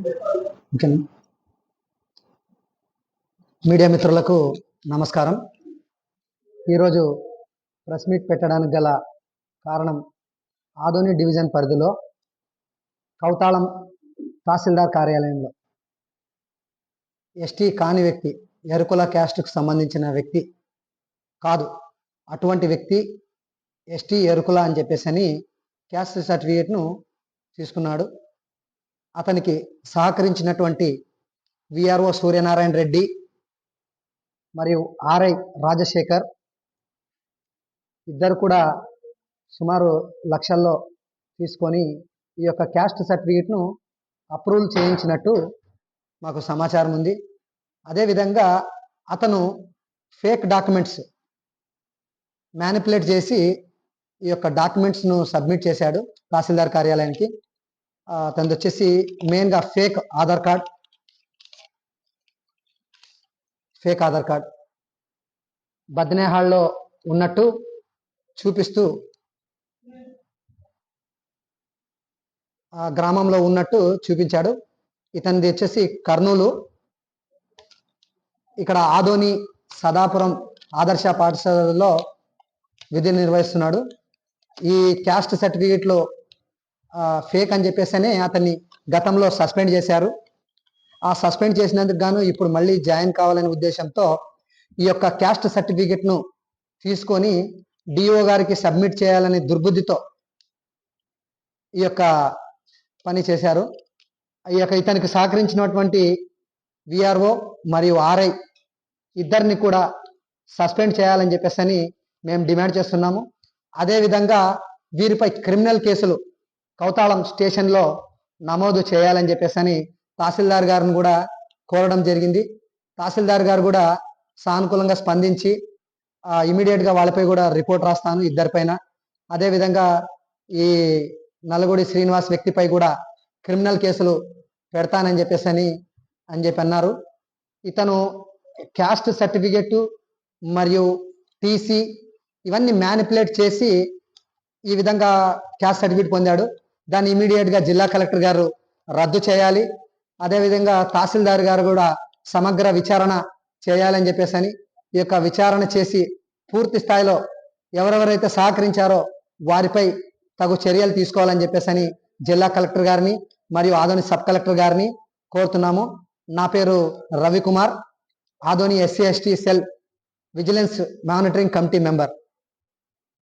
ఓకేనా? మీడియా మిత్రులకు నమస్కారం. ఈరోజు ప్రెస్ మీట్ పెట్టడానికి గల కారణం ఆదోని డివిజన్ పరిధిలో కౌతాళం తహసీల్దార్ కార్యాలయంలో. ఎస్టీ కాని వ్యక్తి ఎరుకుల క్యాస్ట్కు సంబంధించిన వ్యక్తి కాదు. అటువంటి వ్యక్తి ఎస్టీ ఎరుకుల అని చెప్పేసి అని క్యాస్ట్ సర్టిఫికేట్ను తీసుకున్నాడు. అతనికి సహకరించినటువంటి విఆర్ఓ సూర్యనారాయణ రెడ్డి మరియు ఆర్ఐ రాజశేఖర్ ఇద్దరు కూడా సుమారు లక్షల్లో తీసుకొని ఈ యొక్క క్యాస్ట్ సర్టిఫికేట్ను అప్రూవల్ చేయించినట్టు మాకు సమాచారం ఉంది. అదేవిధంగా అతను ఫేక్ డాక్యుమెంట్స్ మ్యానిపులేట్ చేసి ఈ యొక్క డాక్యుమెంట్స్ను సబ్మిట్ చేశాడు తహసీల్దార్ కార్యాలయానికి. తనది వచ్చేసి మెయిన్గా fake Aadhaar card fake Aadhaar card బద్నేహాల్లో ఉన్నట్టు చూపిస్తూ ఆ గ్రామంలో ఉన్నట్టు చూపించాడు. ఇతనిది వచ్చేసి కర్నూలు. ఇక్కడ ఆదోని సదాపురం ఆదర్శ పాఠశాలలో విధి నిర్వహిస్తున్నాడు. ఈ క్యాస్ట్ సర్టిఫికేట్లో ఫేక్ అని చెప్పేసనే అతన్ని గతంలో సస్పెండ్ చేశారు. ఆ సస్పెండ్ చేసినందుకు గాను ఇప్పుడు మళ్ళీ జాయిన్ కావాలనే ఉద్దేశంతో ఈ యొక్క క్యాస్ట్ సర్టిఫికెట్ను తీసుకొని డిఓ గారికి సబ్మిట్ చేయాలనే దుర్బుద్ధితో ఈ యొక్క పని చేశారు. ఈ యొక్క ఇతనికి సహకరించినటువంటి విఆర్ఓ మరియు ఆర్ఐ ఇద్దరిని కూడా సస్పెండ్ చేయాలని చెప్పేసి అని మేము డిమాండ్ చేస్తున్నాము. అదేవిధంగా వీరిపై క్రిమినల్ కేసులు కౌతాళం స్టేషన్లో నమోదు చేయాలని చెప్పేసి అని తహసీల్దార్ గారిని కూడా కోరడం జరిగింది. తహసీల్దార్ గారు కూడా సానుకూలంగా స్పందించి ఇమీడియట్గా వాళ్ళపై కూడా రిపోర్ట్ రాస్తాను ఇద్దరిపైన. అదేవిధంగా ఈ నలుగుడి శ్రీనివాస్ వ్యక్తిపై కూడా క్రిమినల్ కేసులు పెడతానని చెప్పేసి అని అని చెప్పి అన్నారు. ఇతను క్యాస్ట్ సర్టిఫికెట్ మరియు టీసీ ఇవన్నీ మ్యానిపులేట్ చేసి ఈ విధంగా క్యాస్ట్ సర్టిఫికేట్ పొందాడు. దాన్ని ఇమీడియట్గా జిల్లా కలెక్టర్ గారు రద్దు చేయాలి. అదేవిధంగా తహసీల్దార్ గారు కూడా సమగ్ర విచారణ చేయాలని చెప్పేసి అని ఈ యొక్క విచారణ చేసి పూర్తి స్థాయిలో ఎవరెవరైతే సహకరించారో వారిపై తగు చర్యలు తీసుకోవాలని చెప్పేసి అని జిల్లా కలెక్టర్ గారిని మరియు ఆదోని సబ్ కలెక్టర్ గారిని కోరుతున్నాము. నా పేరు Ravikumar. Adoni SC ST cell vigilance monitoring committee member.